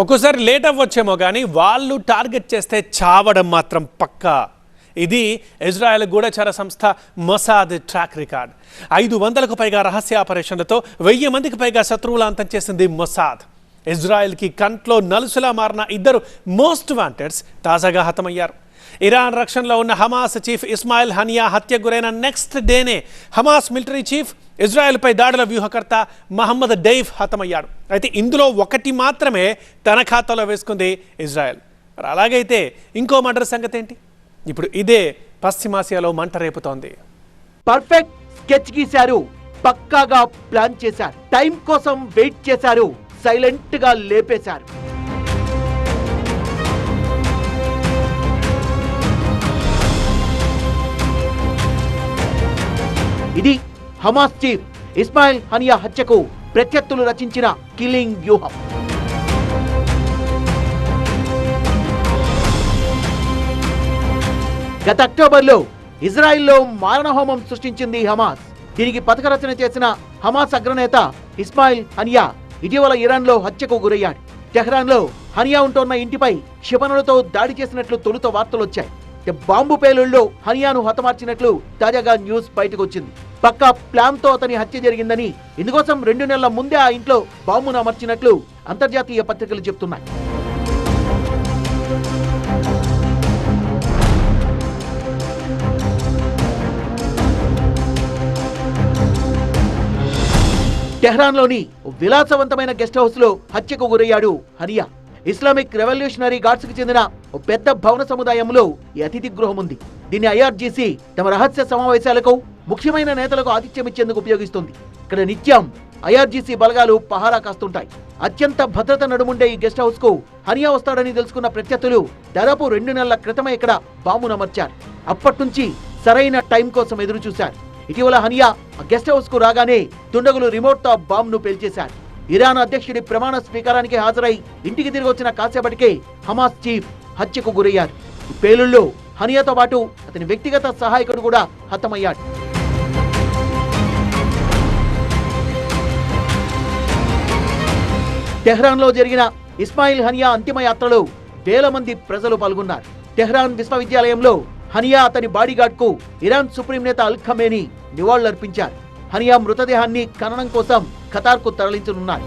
ఒక్కోసారి లేట్ అవ్వచ్చేమో కానీ వాళ్ళు టార్గెట్ చేస్తే చావడం మాత్రం పక్కా. ఇది ఇజ్రాయెల్ గూఢచార సంస్థ మొసాద్ ట్రాక్ రికార్డ్. ఐదు వందలకు పైగా రహస్య ఆపరేషన్లతో వెయ్యి మందికి పైగా శత్రువుల అంతం చేసింది మొసాద్. ఇజ్రాయెల్కి కంట్లో నలుసులా మారిన ఇద్దరు మోస్ట్ వాంటెడ్స్ తాజాగా హతమయ్యారు. ఇరాన్ రక్షణలో ఉన్న హమాస్ చీఫ్ ఇస్మాయిల్ హనియా హత్య గురైన నెక్స్ట్ డేనే హమాస్ మిలిటరీ చీఫ్ ఇజ్రాయెల్పై దాడుల వ్యూహకర్త మహమ్మద్ డైఫ్ హతమయ్యాడు. అయితే ఇందులో ఒకటి మాత్రమే తన ఖాతాలో వేసుకుంది ఇజ్రాయెల్. మరి అలాగైతే ఇంకో మర్డర్ సంగతి ఏంటి ఇప్పుడు ఇదే పశ్చిమాసియాలో మంట రేపుతోంది. పర్ఫెక్ట్ స్కెచ్ గీశారు. పక్కాగా ప్లాన్ చేశారు. టైం కోసం వెయిట్ చేశారు. సైలెంట్గా లేపేశారు. ఇది హమాస్ చీఫ్ ఇస్మాయిల్ హనియా హత్యకు ప్రత్యర్థులు రచించిన కిల్లింగ్ వ్యూహం. గత అక్టోబర్లో ఇజ్రాయిల్లో మారణహోమం సృష్టించింది హమాస్. దీనికి పథక రచన చేసిన హమాస్ అగ్రనేత ఇస్మాయిల్ హనియా ఇటీవల ఇరాన్లో హత్యకు గురయ్యాడు. టెహ్రాన్లో హనియా ఉంటున్న ఇంటిపై క్షిపణులతో దాడి చేసినట్లు తొలుత వార్తలొచ్చాయి. బాంబు పేలుళ్ళో హనియాను హతమార్చినట్లు తాజాగా న్యూస్ బయటకు వచ్చింది పక్కా ప్లాన్తో అతని హత్య జరిగిందని. ఇందుకోసం రెండు నెలల ముందే ఆ ఇంట్లో బాంబును అమర్చినట్లు అంతర్జాతీయ పత్రికలు చెప్తున్నాయి. టెహ్రాన్లోని విలాసవంతమైన గెస్ట్ హౌస్లో హత్యకు గురయ్యాడు హరియా. ఇస్లామిక్ రెవల్యూషనరీ గార్డ్స్కి చెందిన ఓ పెద్ద భవన సముదాయంలో ఈ అతిథి గృహం ఉంది దీన్ని ఐఆర్జీసీ తమ రహస్య సమావేశాలకు ముఖ్యమైన నేతలకు ఆతిథ్యం ఇచ్చేందుకు ఉపయోగిస్తుంది. ఇక్కడ నిత్యం ఐఆర్జీసీ బలగాలు పహారా కాస్తుంటాయి. అత్యంత భద్రత నడుముండే ఈ గెస్ట్ హౌస్కు హనియా వస్తాడని తెలుసుకున్న ప్రత్యర్థులు దాదాపు రెండు నెలల క్రితమే ఇక్కడ బాంబు నమర్చారు. అప్పటి నుంచి సరైన టైం కోసం ఎదురు చూశారు ఇటీవల హనియా ఆ గెస్ట్ హౌస్కు రాగానే దుండగులు రిమోట్తో బాంబును పేల్చేశారు. ఇరాన్ అధ్యక్షుడి ప్రమాణ స్వీకారానికి హాజరై ఇంటికి తిరిగి వచ్చిన కాసేపటికే హమాస్ చీఫ్ హత్యకు గురయ్యారు. ఈ పేలుల్లో హనియాతో పాటు అతని వ్యక్తిగత సహాయకుడు కూడా హతమయ్యాడు. టెహ్రాన్లో జరిగిన ఇస్మాయిల్ హనియా అంతిమ యాత్రలో వేల మంది ప్రజలు పాల్గొన్నారు. టెహ్రాన్ విశ్వవిద్యాలయంలో హనియా అతని బాడీగార్డ్కు ఇరాన్ సుప్రీం నేత అల్ ఖమేని నివాళులర్పించారు. హనియా మృతదేహాన్ని ఖననం కోసం ఖతార్కు తరలించనున్నారు.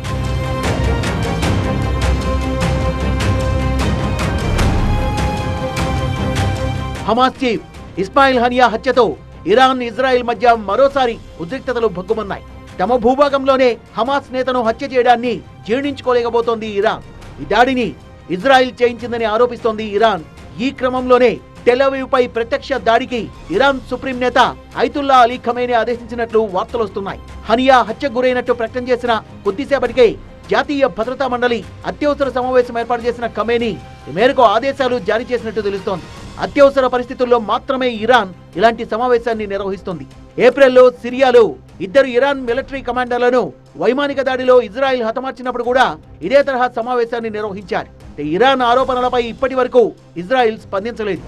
హమాస్ చీఫ్ ఇస్మాయిల్ హనియా హత్యతో ఇరాన్ ఇజ్రాయెల్ మధ్య మరోసారి ఉద్రిక్తతలు భగ్గుమన్నాయి. తమ భూభాగంలోనే హమాస్ నేతను హత్య చేయడాన్ని జీర్ణించుకోలేకపోతోంది ఇరాన్. ఈ దాడిని ఇజ్రాయెల్ చేయించిందని ఆరోపిస్తోంది ఇరాన్. ఈ క్రమంలోనే టెలవీవ్ పై ప్రత్యక్ష దాడికి ఇరాన్ సుప్రీం నేత ఐతుల్లా అలీ ఖమేని ఆదేశించినట్లు వార్తలు వస్తున్నాయి. హనియా హత్యకు గురైనట్టు ప్రకటన చేసిన కొద్దిసేపటికే జాతీయ భద్రతా మండలి అత్యవసర సమావేశం ఏర్పాటు చేసిన ఖమేని ఈ మేరకు ఆదేశాలు జారీ చేసినట్టు తెలుస్తోంది. అత్యవసర పరిస్థితుల్లో మాత్రమే ఇరాన్ ఇలాంటి సమావేశాన్ని నిర్వహిస్తుంది. ఏప్రిల్లో సిరియాలో ఇద్దరు ఇరాన్ మిలిటరీ కమాండర్లను వైమానిక దాడిలో ఇజ్రాయెల్ హతమార్చినప్పుడు కూడా ఇదే తరహా సమావేశాన్ని నిర్వహించారు. ఇరాన్ ఆరోపణలపై ఇప్పటి వరకు ఇజ్రాయెల్ స్పందించలేదు.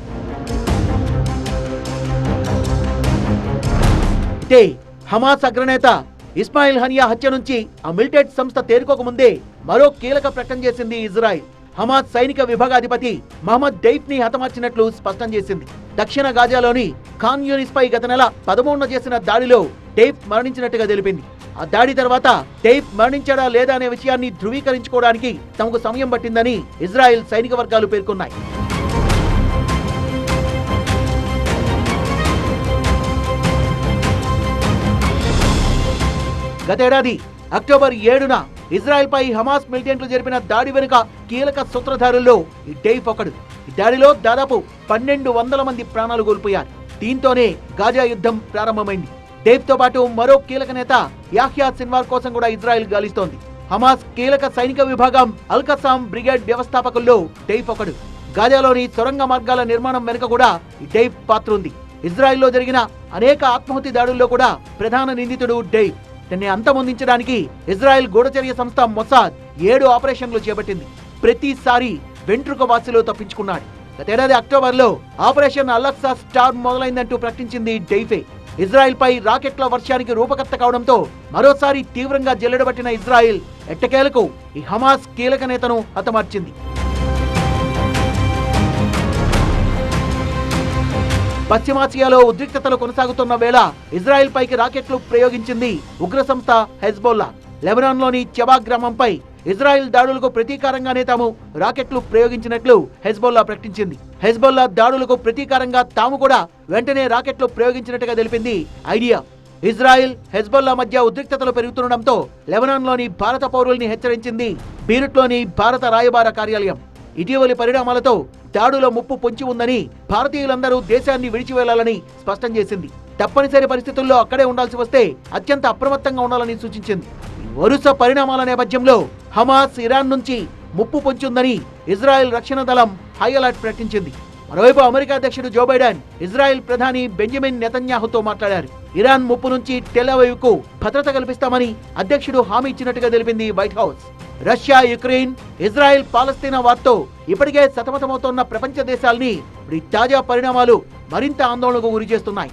అయితే హమాస్ అగ్రనేత ఇస్మాయిల్ హనియా హత్య నుంచి ఆ మిలిటెడ్ సంస్థ తేరుకోకముందే మరో కీలక ప్రకటన చేసింది ఇజ్రాయెల్. హమాస్ సైనిక విభాగాధిపతి మహమ్మద్ డైఫ్ని హతమార్చినట్లు స్పష్టం చేసింది. దక్షిణ గాజాలోని ఖాన్ యూనిస్ పై గత నెల పదమూడున చేసిన దాడిలో టేప్ మరణించినట్టుగా తెలిపింది. ఆ దాడి తర్వాత టేప్ మరణించాడా లేదా అనే విషయాన్ని ధృవీకరించుకోవడానికి తమకు సమయం పట్టిందని ఇజ్రాయెల్ సైనిక వర్గాలు పేర్కొన్నాయి. గతేడాది అక్టోబర్ ఏడున ఇజ్రాయెల్ పై హమాస్ మిలిటెంట్లు జరిపిన దాడి వెనుక కీలక సూత్రధారుల్లో ఈ టేప్ ఒకడు. దాడిలో దాదాపు పన్నెండు వందల మంది ప్రాణాలు కోల్పోయారు. దీంతోనే గాజా యుద్ధం ప్రారంభమైంది. డైఫ్తో పాటు మరో కీలక నేత యాహ్యా సిన్వార్ కోసం కూడా ఇజ్రాయెల్ గాలిస్తోంది. హమాస్ కీలక సైనిక విభాగం అల్కసాం బ్రిగేడ్ వ్యవస్థాపకుల్లో డైఫ్ ఒకడు. గాజాలోని సొరంగ మార్గాల నిర్మాణం వెనుక కూడా డైప్ డైఫ్ పాత్ర ఉంది. ఇజ్రాయెల్లో జరిగిన అనేక ఆత్మహత్య దాడుల్లో కూడా ప్రధాన నిందితుడు డైఫ్ దాన్ని అంతమొందించడానికి ఇజ్రాయెల్ గూఢచర్య సంస్థ మొసాద్ ఏడు ఆపరేషన్లు చేపట్టింది. ప్రతిసారి వెంట్రుక వాసిలో తప్పించుకున్నాడు గతేడాది అక్టోబర్లో ఆపరేషన్ అలక్సా స్టార్ మొదలైందంటూ ప్రకటించింది డైఫే. ఇజ్రాయెల్ పై రాకెట్ల వర్షానికి రూపకర్త కావడంతో మరోసారి తీవ్రంగా జల్లెడబట్టిన ఇజ్రాయెల్ ఎట్టకేలకు ఈ హమాస్ కీలక నేతను హతమార్చింది. పశ్చిమాసియాలో ఉద్రిక్తతలు కొనసాగుతున్న వేళ ఇజ్రాయెల్ పైకి రాకెట్లు ప్రయోగించింది ఉగ్ర సంస్థ హెజ్బోల్లా. లెబనాన్లోని చెబా గ్రామంపై ఇజ్రాయెల్ దాడులకు ప్రతీకారంగానే తాము రాకెట్లు ప్రయోగించినట్లు హెజ్బోల్లా ప్రకటించింది. హెజ్బోల్లా దాడులకు ప్రతీకారంగా తాము కూడా వెంటనే రాకెట్లు ప్రయోగించినట్టుగా తెలిపింది ఐడియా. ఇజ్రాయెల్ హెజ్బోల్లా మధ్య ఉద్రిక్తతలు పెరుగుతుండటంతో లెబనాన్లోని భారత పౌరుల్ని హెచ్చరించింది బీరుట్లోని భారత రాయబార కార్యాలయం. ఇటీవలి పరిణామాలతో దాడుల ముప్పు పొంచి ఉందని భారతీయులందరూ దేశాన్ని విడిచి వెళ్ళాలని స్పష్టం చేసింది. తప్పనిసరి పరిస్థితుల్లో అక్కడే ఉండాల్సి వస్తే అత్యంత అప్రమత్తంగా ఉండాలని సూచించింది. వరుస పరిణామాల నేపథ్యంలో హమాస్ ఇరాన్ నుంచి ముప్పు పొంచుందని ఇజ్రాయెల్ రక్షణ దళం హై అలర్ట్ ప్రకటించింది. మరోవైపు అమెరికా అధ్యక్షుడు జో బైడెన్ ఇజ్రాయెల్ ప్రధాని బెంజమిన్ నెతన్యాహుతో మాట్లాడారు. ఇరాన్ ముప్పు నుంచి టెలవైవ్కు భద్రత కల్పిస్తామని అధ్యక్షుడు హామీ ఇచ్చినట్టుగా తెలిపింది White House. Russia Ukraine Israel Palestine వార్తో ఇప్పటికే సతమతమవుతోన్న ప్రపంచ దేశాల్ని ఇప్పుడు ఈ తాజా పరిణామాలు మరింత ఆందోళనకు గురి చేస్తున్నాయి